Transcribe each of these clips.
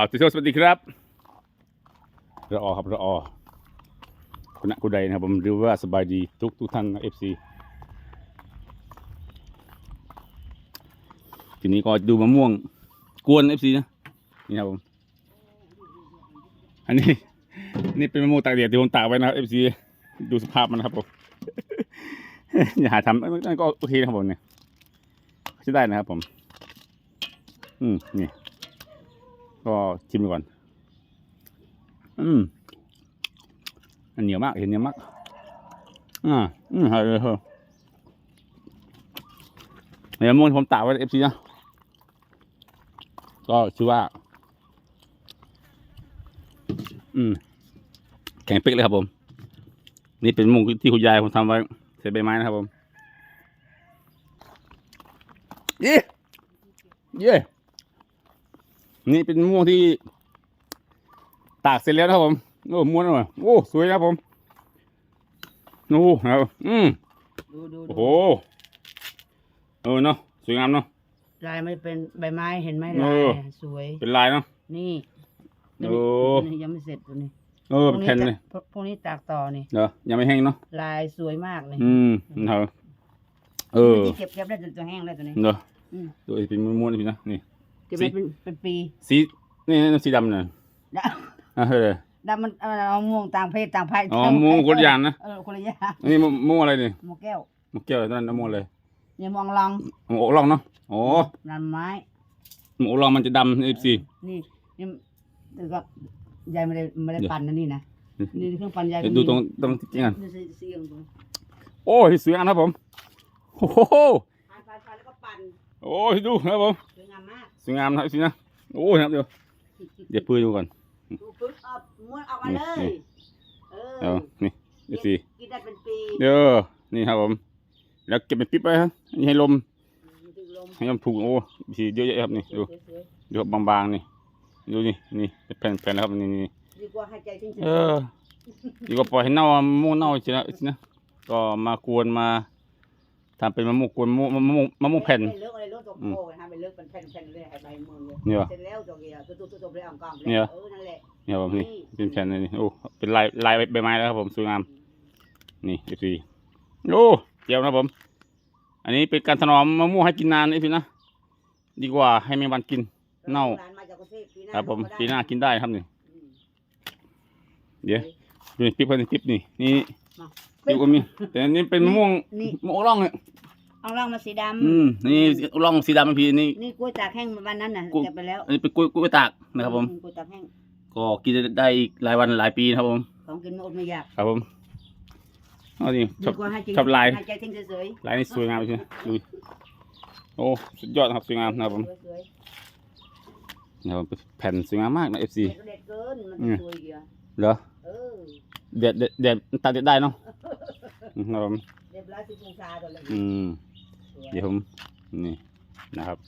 บ่าวติโซสวัสดีครับรออครับรออคุณณคุณใดนะครับผมหรือว่าสบายดีทุกทุกท่านนะเอฟซีทีนี้ก็ดูมะม่วงกวนเอฟซีนะนี่ครับผมอันนี้นี่เป็นมะม่วงตากแดดที่ผมตากไว้นะครับเอฟซีดูสภาพมันนะครับผมอย่าหาทำมันก็โอเคนะครับผมเนี่ยใช้ได้นะครับผม อืมนี่ ก็ชิมดูก่อน อืมอันเหนียวมาก เห็นเหนียวมาก อ่า อืมเฮ้ยเฮ้ยเดี๋ยวมวนผมตากไว้เอฟซีนะ ก็ชื่อว่า อืม แข็งเป๊กเลยครับผม นี่เป็นมุงที่คุณยายผมทำไว้ใส่ใบไม้นะครับผม เย้เย้ นี่เป็นมะม่วงที่ ตากเสร็จแล้วนะครับผมโอ้ม้วนเลยโอ้สวยนะครับผมโอ้ครับอืมดูดูโอ้ดูโหเออเนาะสวยงามเนาะลายมันเป็นใบไม้เห็นไหมเอลาอยสวยเป็นลายเนาะนี่โอ้ตัวนี้ยังไม่เสร็จตัวนี้เออเป็นแผ่นเลยพวกพวกนี้ตากต่อนี่เดี๋ยวยังไม่แห้งเนาะลายสวยมากเลยอืมนะครับเออที่เก็บเก็บได้จนตัวแห้งแล้วตัวนี้เดี๋ยวอืมตัวนี้เป็นม้วนๆนี่นะนี่ เก็บได้เป็นเป็นปีสีนี่นี่สีดำน่ะดอะเฮ้ยำดำมันเอาเอาม่วงต่างเพศต่างพันธุ์อ๋อม่วงคนละอย่างนะเออคนละอย่างอันนี้มะม่วงอะไรนี่ม่วงแก้วมะเกี้ยวนั่นน้ำม่วงเลยอย่ามองลองมะโอกล่องเนาะโอ้ลำไม้มะโอกล่องมันจะดำเอฟซีนี่นี่แต่ก็ยายไม่ได้ไม่ได้ปั่นนะนี่นะนี่เครื่องปั่นยายก็ดูมีตรงตรงจริงกันนี่เสียงตรงโอ้ยสวยงามนะครับผมโอ้โหปั่นปั่นปั่นแล้วก็ปั่นโอ้ยดูนะครับผม สวยงามนะครับสินะโอ้ยครับเดี๋ยวเดี๋ยวปืนดูก่อนดูปึ๊บเอาม้วนออกมาเลยนี่เอเอาอนี่เอฟซีกินได้เป็นปีเด้อนี่ครับผม แล้วเก็บเป็นปิ๊บไปครับนี่ให้ลมถึงลมให้ลมถูกโอ้สีเยอะแยะครับนี่ดูสวยดูครับบางๆนี่ดูนี่นี่เป็นแผ่นๆนะครับนี่นี่ ๆดีกว่าให้ใจทิ้งเออ ดีกว่าปล่อยให้เน่าอะมะม่วงเน่าสินะสินะ ก็มากวนมา ทำเป็นมะม่วงกวนมะม่วงมะม่วงมะม่วงแผ่น เลิกอะไรเลิกตัวโค้งนะไปเลิกเป็นแผ่นๆเลยให้ใบมือเลยนี่วะเสร็จแล้วตัวเกียร์ตัวตัวตัวเลยอ่างกลางเนี่ยเออนั่นแหละนี่ครับผมนี่เป็นแผ่นเลยนี่โอ้เป็นลายลายใบไม้แล้วครับผมสวยงาม นี่เอฟซีโอ้เจียวนะครับผม อันนี้เป็นการถนอมมะม่วงให้กินนานเอฟซีนะดีกว่าให้แมงวันกินเน่าหลมาจากกรุงเทพปีหน้าครับผมก็ได้ปีหน้ากินได้ครับนี่อืมเดี๋ยวดูนี่ปิ๊บเพิ่นปิ๊บนี่นี่ มาปิ๊บก็มีแต่อันนี้เป็นมะม่วงนี่ มะม่วงร่องเนี่ยเอาล่างมาสีดอืมนี่ร่องสีดำมันพีนี่ำนี่กล้วยตากแห้งวันนั้นน่ะกล้วย เก็บไปแล้วอันนี้เป็นกล้วยกล้วยตากนะครับผม อืกล้วยตากแห้งก็กินได้อีกหลายวันหลายปีนะครับผม ของกินไม่อดไม่อยากครับผมเอาดิชดีอบ กว่าให้จริงชอบลาย ให้ใจทิ้งสวยลายนี่สวยงามใช่ไหมดูดิโอ้สุดยอดนะครับสวยงามนะครับผมๆสวยนะครับผมแผ่นสวยงามมากนะ FC ๆเด็ดเกินมันอืม สวยเดียวเหรอเออ เด็ดเด็ดเด็ดตัดเด็ดได้เนาะอืมนะ ครับผมเรียบร้อยสิบองศาตัวเลยอืมสวยเดี๋ยวผมนี่นะครับ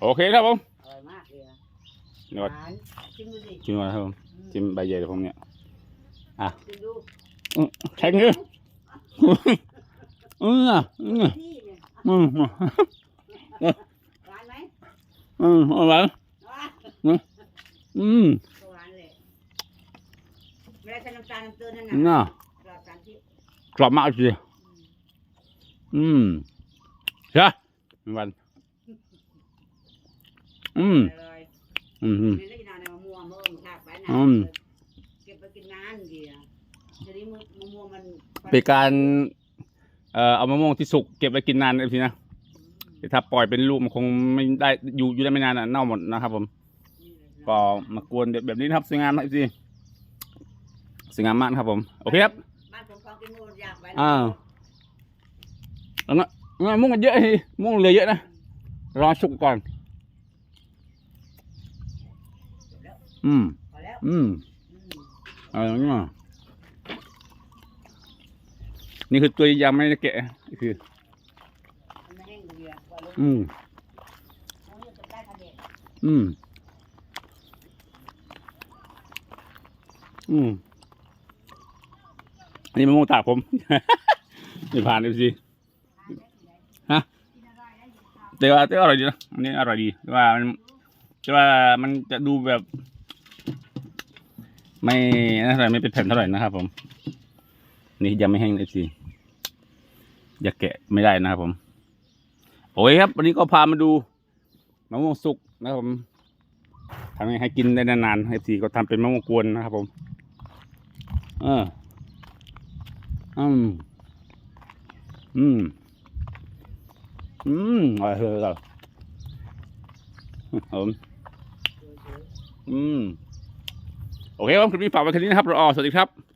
โอเคครับผมอร่อยมากเลยอะเดี๋ยวหวานชิมดูสิชิมก่อนนะครับผมอืมชิมใบเยอะผมเนี่ยชิมดูอื้อแข็งเลยเออเออพี่เนี่ยอืมหวานไหมอืมอร่อยหวานอืมหวานเลยเวลาใช้น้ำตาลน้ำเตยนั่นน่าน่ะกรอบสารที่ กรอบมากเลยอืมใช่วัน อืมอร่อยอืม อืมนี่เลยนานในมะม่วงเมื่อมันขาดไปนะอืมเก็บไปกินนานเดียวเดี๋ยวนี้มะมะม่วงมันเป็นการเอ่อเอามะม่วงที่สุกเก็บไว้กินนานนะพี่นะแต่ถ้าปล่อยเป็นลูกมันคงไม่ได้อยู่อยู่ได้ไม่นานอะเน่าหมดนะครับ ผมก็มากวนแบบแบบนี้นะครับสวยงามนะพี่สวยงามมากนะครับผม โอเคครับ บ้านผมของกินะม่วงอยากไปนะอ่าแล้วก็มะม่วงเยอะทีมะม่วงเหลือเยอะนะรอสุกก่อนอืมอืมอ่านี่คือตัวยังไม่ได้แกะคือ อืม อืม อืม นนี้มะม่วงตากผมไม่ผ่านเลยสิฮะแต่ว่าแต่อร่อยดีนะอันนี้อร่อยดีแต่ว่ามันแต่ว่ามันจะดูแบบ ไม่น่าจะไม่เป็นแผ่นเท่าไหร่นะครับผม นี่ยังไม่แห้งเอฟซีอย่าแกะไม่ได้นะครับผม โอเคครับ วันนี้ก็พามาดูมะม่วงสุกนะครับผมทำให้กินได้นานๆเอฟซีก็ทำเป็นมะม่วงกวนนะครับผม เออ อืม อืม อืมอร่อยเลยครับผมอืม โอเคครับคลิปนี้ฝากไว้แค่นี้นะครับรอสวัสดีครับ